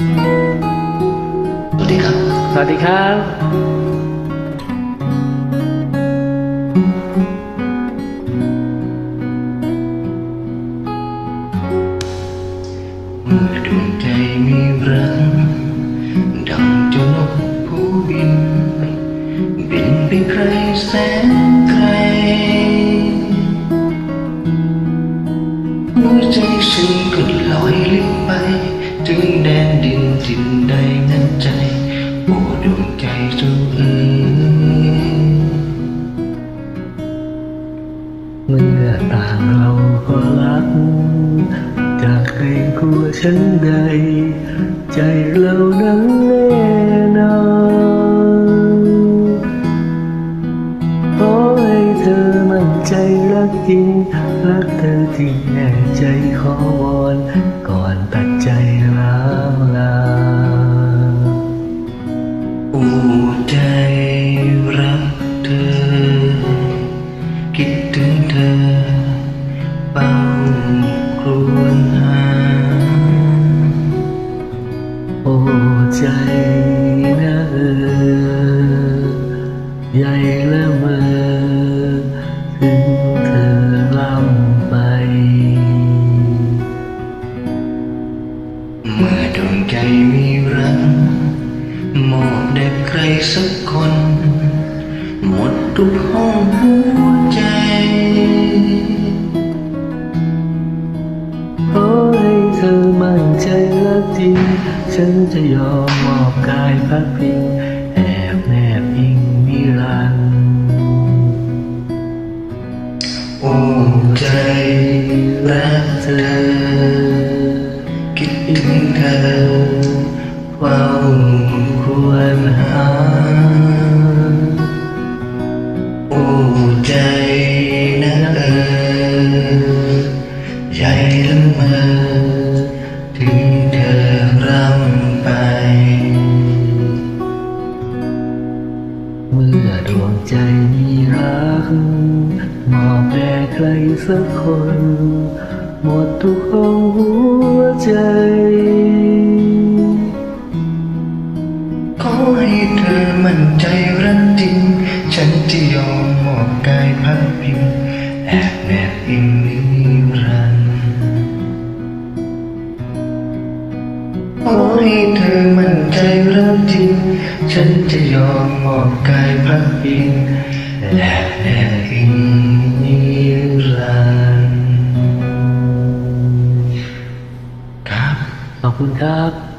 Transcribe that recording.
สวัสดีครับ สวัสดีครับ เมื่อดวงใจมีรักางเราก็รัก จากเกรกลัวฉันใด ใจเรานั้นแน่นอนขอให้เธอมั่นใจรักจริง รักเธอจริงแน่ใจขอวอนก่อนตัดใจร้า ใหญ่และเมอถึงเธอล่ำไป เมื่อดวงใจมีรักมอบแด่ใครสักคน หมดทุกห้องหัวใจขอให้เธอมั่นใจรักจริงฉันจะยอมมอบกายพักพิง โอ้ใจรักเธอ คิดถึงเธอเฝ้าควรหา โอ้ใจนะเออใหญ่ละเมอถึงเธอร่ำไป เมื่อดวงใจมีรัก สักคน หมดทุกห้องหัวใจขอให้เธอมั่นใจรักจริง ฉันจะยอมมอบกายพักพิงแอบแนบอิงนิรันดร์ขอให้เธอมั่นใจรักจริง ฉันจะยอมมอบกายพักพิงแอบแนบอิงนิ คุณครับ